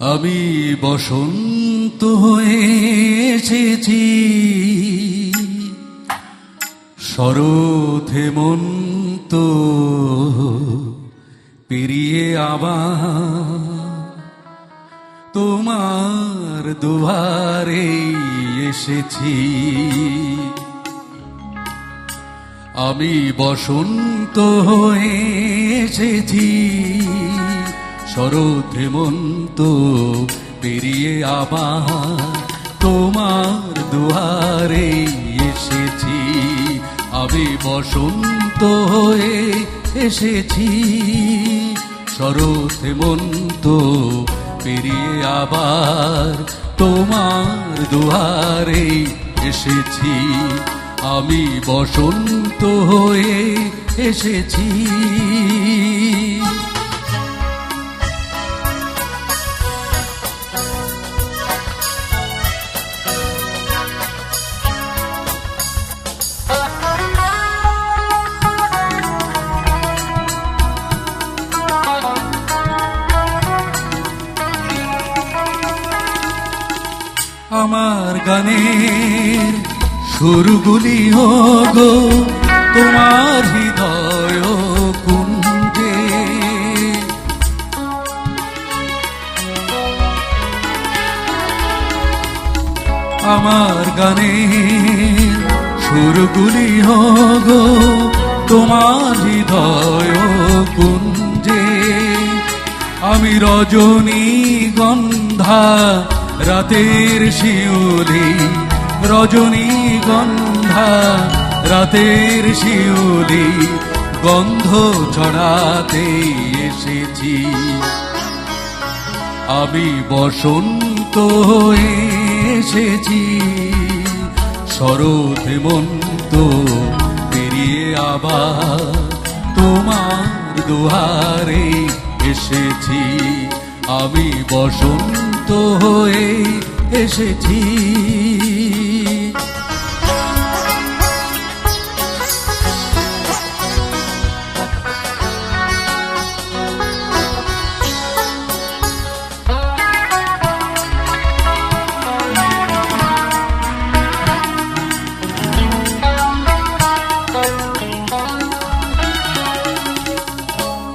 আমি বসন্ত হয়ে এসেছি। শরৎ হেমন্ত পেরিয়ে আবার তোমার দুয়ারে এসেছি। আমি বসন্ত হয়ে এসেছি। শরৎ হেমন্ত পেরিয়ে আবার তোমার দুয়ারে এসেছি, আমি বসন্ত হয়ে এসেছি। শরৎ হেমন্ত পেরিয়ে আবার তোমার দুয়ারে এসেছি, আমি বসন্ত হয়ে এসেছি। আমার গানের সুরগুলি গো তোমার হৃদয় কুঞ্জে। আমার গানের সুরগুলি গো তোমার হৃদয় কুঞ্জে। আমি রজনী গন্ধা রাতের শিউলি রজনী গন্ধা। রাতের শিউলি গন্ধ ছড়াতে এসেছি। আমি বসন্ত হয়ে এসেছি, শরৎ হেমন্ত পেরিয়ে আবার তোমার দুহারে এসেছি। আমি বসন্ত হয়ে এসেছি।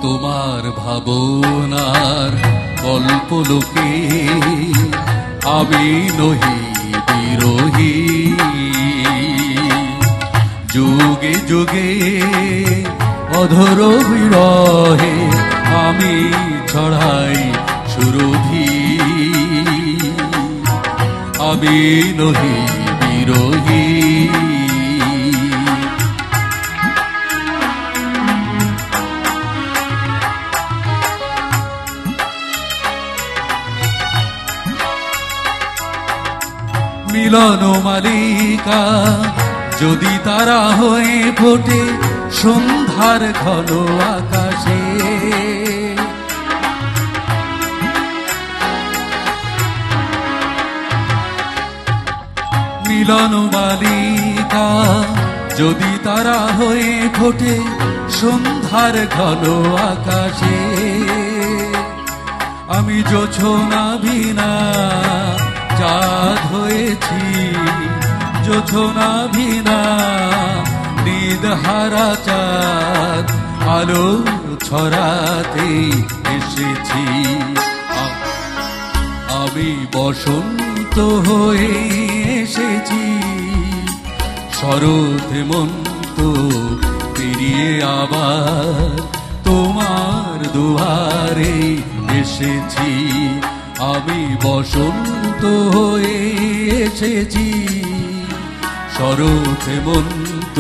তোমার ভাবনার কল্পলোকে আমি নহি বিরোহী। যুগে যুগে অধর বিরহে আমি ছড়াই সুরভি আমি নহি বিরোহী। মিলন মালিকা, যদি তারা হয়ে ফোটে সন্ধ্যার ঘন আকাশে। মিলন মালিকা, যদি তারা হয়ে ফোটে সন্ধ্যার ঘন আকাশে। আমি জোছনা ভিনা চাঁদ হয়েছি। জোছনা ভিনা হারা চাঁদ, আলো ছড়াতে এসেছি। আমি বসন্ত হয়ে এসেছি। শরৎ হেমন্ত পেরিয়ে আবার তোমার দুয়ারে এসেছি। আমি বসন্ত হয়ে এসেছি। শরৎ হেমন্ত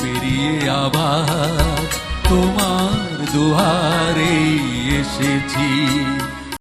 পেরিয়ে আবার তোমার দুহারে এসেছি।